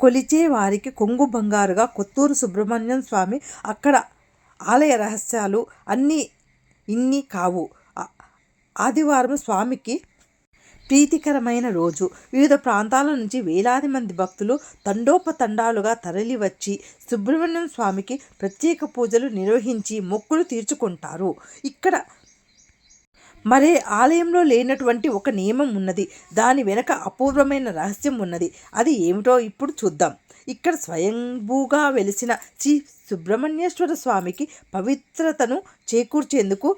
కొలిచే వారికి కొంగు బంగారుగా కొత్తూరు సుబ్రహ్మణ్యం స్వామి అక్కడ ఆలయ రహస్యాలు అన్నీ ఇన్ని కావు. ఆదివారం స్వామికి ప్రీతికరమైన రోజు. వివిధ ప్రాంతాల నుంచి వేలాది మంది భక్తులు తండోపతండాలుగా తరలివచ్చి సుబ్రహ్మణ్యం స్వామికి ప్రత్యేక పూజలు నిర్వహించి మొక్కులు తీర్చుకుంటారు. ఇక్కడ మరే ఆలయంలో లేనటువంటి ఒక నియమం ఉన్నది. దాని వెనక అపూర్వమైన రహస్యం ఉన్నది. అది ఏమిటో ఇప్పుడు చూద్దాం. ఇక్కడ స్వయంభూగా వెలిసిన శ్రీ సుబ్రహ్మణ్యేశ్వర స్వామికి పవిత్రతను చేకూర్చేందుకు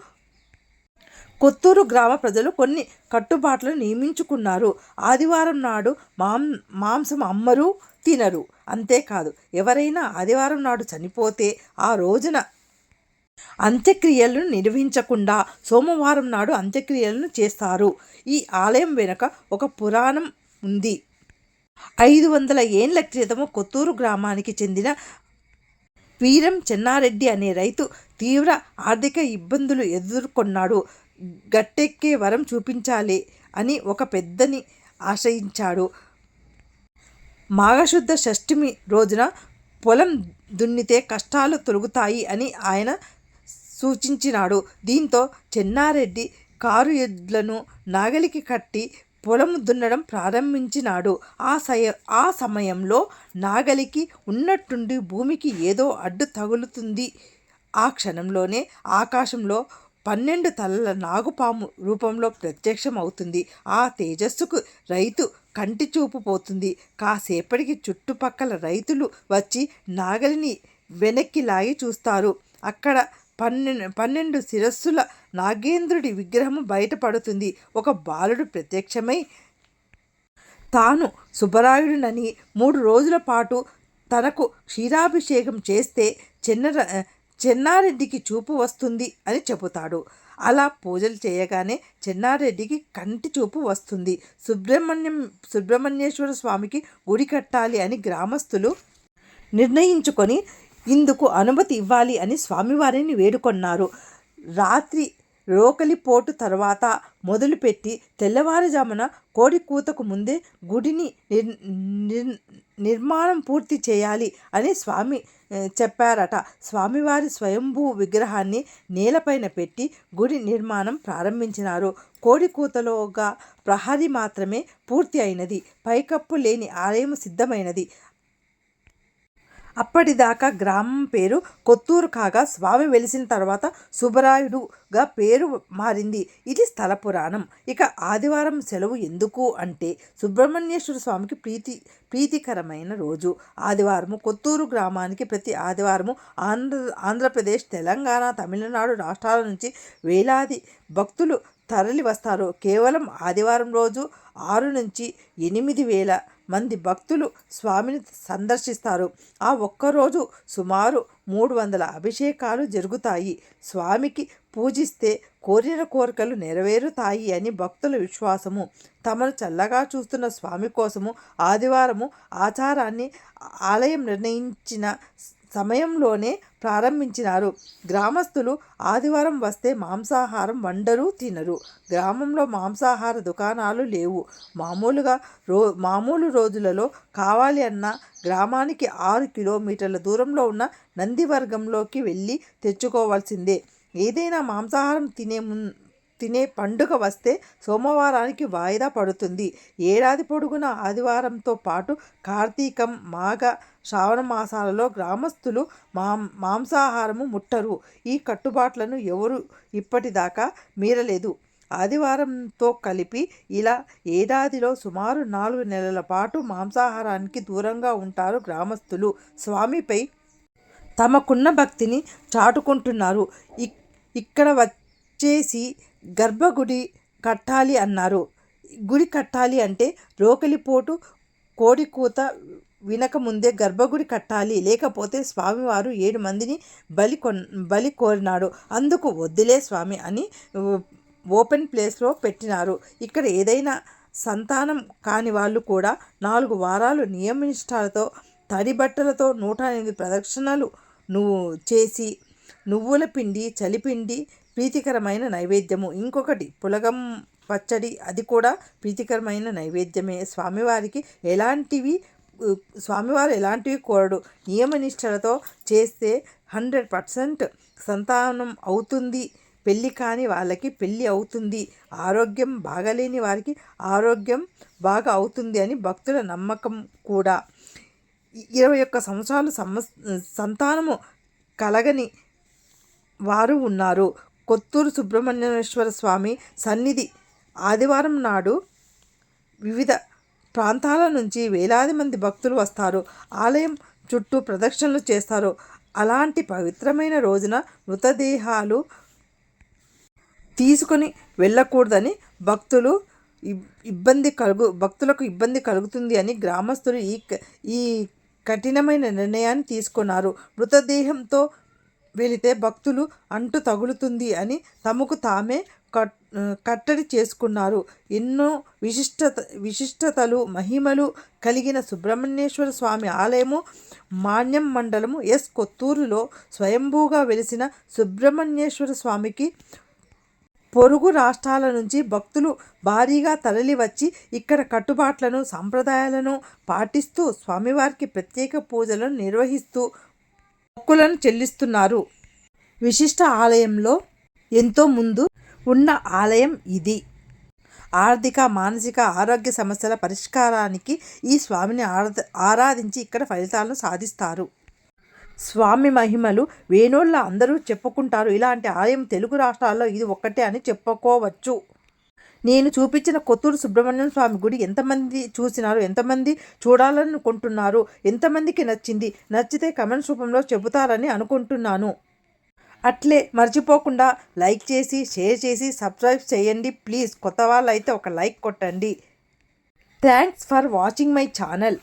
కొత్తూరు గ్రామ ప్రజలు కొన్ని కట్టుబాట్లను నియమించుకున్నారు. ఆదివారం నాడు మాం మాంసం అమ్మరు తినరు. అంతేకాదు ఎవరైనా ఆదివారం నాడు చనిపోతే ఆ రోజున అంత్యక్రియలను నిర్వహించకుండా సోమవారం నాడు అంత్యక్రియలను చేస్తారు. ఈ ఆలయం వెనుక ఒక పురాణం ఉంది. ఐదు వందల ఏండ్ల క్రితము కొత్తూరు గ్రామానికి చెందిన వీరం చెన్నారెడ్డి అనే రైతు తీవ్ర ఆర్థిక ఇబ్బందులు ఎదుర్కొన్నాడు. గట్టెక్కే వరం చూపించాలి అని ఒక పెద్దని ఆశ్రయించాడు మాఘశుద్ధ షష్ఠమి రోజున పొలం దున్నితే కష్టాలు తొలగుతాయి అని ఆయన సూచించినాడు. దీంతో చెన్నారెడ్డి కారు ఎడ్లను నాగలికి కట్టి పొలం దున్నడం ప్రారంభించినాడు. ఆ సయ ఆ సమయంలో నాగలికి ఉన్నట్టుండి భూమికి ఏదో అడ్డు తగులుతుంది. ఆ క్షణంలోనే ఆకాశంలో పన్నెండు తలల నాగుపాము రూపంలో ప్రత్యక్షం అవుతుంది ఆ తేజస్సుకు రైతు కంటి చూపు పోతుంది. కాసేపటికి చుట్టుపక్కల రైతులు వచ్చి నాగలిని వెనక్కి లాగి చూస్తారు. అక్కడ పన్నెండు పన్నెండు శిరస్సుల నాగేంద్రుడి విగ్రహం బయటపడుతుంది. ఒక బాలుడు ప్రత్యక్షమై తాను సుబ్బరాయుడునని మూడు రోజుల పాటు తనకు క్షీరాభిషేకం చేస్తే చెన్నర చెన్నారెడ్డికి చూపు వస్తుంది అని చెబుతాడు. అలా పూజలు చేయగానే చెన్నారెడ్డికి కంటి చూపు వస్తుంది. సుబ్రహ్మణ్యం సుబ్రహ్మణ్యేశ్వర స్వామికి గుడి కట్టాలి అని గ్రామస్తులు నిర్ణయించుకొని ఇందుకు అనుమతి ఇవ్వాలి అని స్వామివారిని వేడుకొన్నారు. రాత్రి రోకలి పోటు తర్వాత మొదలుపెట్టి తెల్లవారుజామున కోడి కూతకు ముందే గుడిని నిర్ నిర్ నిర్మాణం పూర్తి చేయాలి అని స్వామి చెప్పారట. స్వామివారి స్వయంభూ విగ్రహాన్ని నేలపైన పెట్టి గుడి నిర్మాణం ప్రారంభించినారు. కోడి కూతలోగా ప్రహరీ మాత్రమే పూర్తి అయినది. పైకప్పు లేని ఆలయం సిద్ధమైనది. అప్పటిదాకా గ్రామం పేరు కొత్తూరు కాగా స్వామి వెలిసిన తర్వాత సుబ్బరాయుడుగా పేరు మారింది. ఇది స్థల పురాణం. ఇక ఆదివారం సెలవు ఎందుకు అంటే సుబ్రహ్మణ్యేశ్వర స్వామికి ప్రీతి ప్రీతికరమైన రోజు. ఆదివారము కొత్తూరు గ్రామానికి ప్రతి ఆదివారము ఆంధ్ర ఆంధ్రప్రదేశ్ తెలంగాణ తమిళనాడు రాష్ట్రాల నుంచి వేలాది భక్తులు తరలి వస్తారు కేవలం ఆదివారం రోజు ఆరు నుంచి ఎనిమిది వేల మంది భక్తులు స్వామిని సందర్శిస్తారు. ఆ ఒక్కరోజు సుమారు మూడు వందల అభిషేకాలు జరుగుతాయి. స్వామికి పూజిస్తే కోరిన కోరికలు నెరవేరుతాయి అని భక్తుల విశ్వాసము. తమను చల్లగా చూస్తున్న స్వామి కోసము ఆదివారము ఆచారాన్ని ఆలయం నిర్ణయించిన సమయంలోనే ప్రారంభించినారు. గ్రామస్తులు ఆదివారం వస్తే మాంసాహారం వండరు తినరు. గ్రామంలో మాంసాహార దుకాణాలు లేవు. మామూలుగా రో మామూలు రోజులలో కావాలి అన్న గ్రామానికి ఆరు కిలోమీటర్ల దూరంలో ఉన్న నందివర్గంలోకి వెళ్ళి తెచ్చుకోవాల్సిందే. ఏదైనా మాంసాహారం తినే తినే పండుగ వస్తే సోమవారానికి వాయిదా పడుతుంది. ఏడాది పొడుగున ఆదివారంతో పాటు కార్తీకం మాఘ శ్రావణ మాసాలలో గ్రామస్తులు మాం మాంసాహారము ముట్టరు. ఈ కట్టుబాట్లను ఎవరు ఇప్పటిదాకా మీరలేదు. ఆదివారంతో కలిపి ఇలా ఏడాదిలో సుమారు నాలుగు నెలల పాటు మాంసాహారానికి దూరంగా ఉంటారు గ్రామస్తులు. స్వామిపై తమకున్న భక్తిని చాటుకుంటున్నారు. ఇక్- ఇక్కడ చేసి గర్భగుడి కట్టాలి అన్నారు. గుడి కట్టాలి అంటే రోకలిపోటు కోడికూత వినకముందే వినక ముందే గర్భగుడి కట్టాలి. లేకపోతే స్వామివారు ఏడు మందిని బలి కొన్ బలి కోరినాడు. అందుకు వద్దులే స్వామి అని ఓపెన్ ప్లేస్లో పెట్టినారు. ఇక్కడ ఏదైనా సంతానం కాని వాళ్ళు కూడా నాలుగు వారాలు నియమనిష్టాలతో తడి బట్టలతో నూట ఎనిమిది ప్రదక్షిణలు నువ్వు చేసి నువ్వుల పిండి చలిపిండి ప్రీతికరమైన నైవేద్యము. ఇంకొకటి పులగం పచ్చడి అది కూడా ప్రీతికరమైన నైవేద్యమే. స్వామివారికి ఎలాంటివి స్వామివారు ఎలాంటివి కోరడు. నియమనిష్టలతో చేస్తే హండ్రెడ్ పర్సెంట్ సంతానం అవుతుంది. పెళ్ళి కాని వాళ్ళకి పెళ్ళి అవుతుంది. ఆరోగ్యం బాగలేని వారికి ఆరోగ్యం బాగా అవుతుంది అని భక్తుల నమ్మకం కూడా. ఇరవై ఒక్క సంవత్సరాలు సమ సంతానము కలగని వారు ఉన్నారు. కొత్తూరు సుబ్రహ్మణ్యేశ్వర స్వామి సన్నిధి ఆదివారం నాడు వివిధ ప్రాంతాల నుంచి వేలాది మంది భక్తులు వస్తారు. ఆలయం చుట్టూ ప్రదక్షిణలు చేస్తారు. అలాంటి పవిత్రమైన రోజున మృతదేహాలు తీసుకొని వెళ్ళకూడదని భక్తులు ఇబ్- ఇబ్బంది కలుగు భక్తులకు ఇబ్బంది కలుగుతుంది అని గ్రామస్తులు ఈ క- ఈ కఠినమైన నిర్ణయాన్ని తీసుకున్నారు. మృతదేహంతో వెళితే భక్తులు అంటు తగులుతుంది అని తమకు తామే కట్ కట్టడి చేసుకున్నారు. ఎన్నో విశిష్టత విశిష్టతలు మహిమలు కలిగిన సుబ్రహ్మణ్యేశ్వర స్వామి ఆలయము మాన్యం మండలము ఎస్ కొత్తూరులో స్వయంభూగా వెలిసిన సుబ్రహ్మణ్యేశ్వర స్వామికి పొరుగు రాష్ట్రాల నుంచి భక్తులు భారీగా తరలివచ్చి ఇక్కడ కట్టుబాట్లను సంప్రదాయాలను పాటిస్తూ స్వామివారికి ప్రత్యేక పూజలను నిర్వహిస్తూ మొక్కులను చెల్లిస్తున్నారు. విశిష్ట ఆలయంలో ఎంతో ముందు ఉన్న ఆలయం ఇది. ఆర్థిక మానసిక ఆరోగ్య సమస్యల పరిష్కారానికి ఈ స్వామిని ఆరాధించి ఇక్కడ ఫలితాలను సాధిస్తారు. స్వామి మహిమలు వేణోళ్ళ అందరూ చెప్పుకుంటారు. ఇలాంటి ఆలయం తెలుగు రాష్ట్రాల్లో ఇది ఒక్కటే అని చెప్పుకోవచ్చు. నేను చూపించిన కొత్తూరు సుబ్రహ్మణ్యం స్వామి గుడి ఎంతమంది చూసినారు ఎంతమంది చూడాలనుకుంటున్నారు ఎంతమందికి నచ్చింది? నచ్చితే కమెంట్స్ రూపంలో చెబుతారని అనుకుంటున్నాను. అట్లే మర్చిపోకుండా లైక్ చేసి షేర్ చేసి సబ్స్క్రైబ్ చేయండి. ప్లీజ్ కొత్త వాళ్ళు అయితే ఒక లైక్ కొట్టండి. Thanks for watching my channel.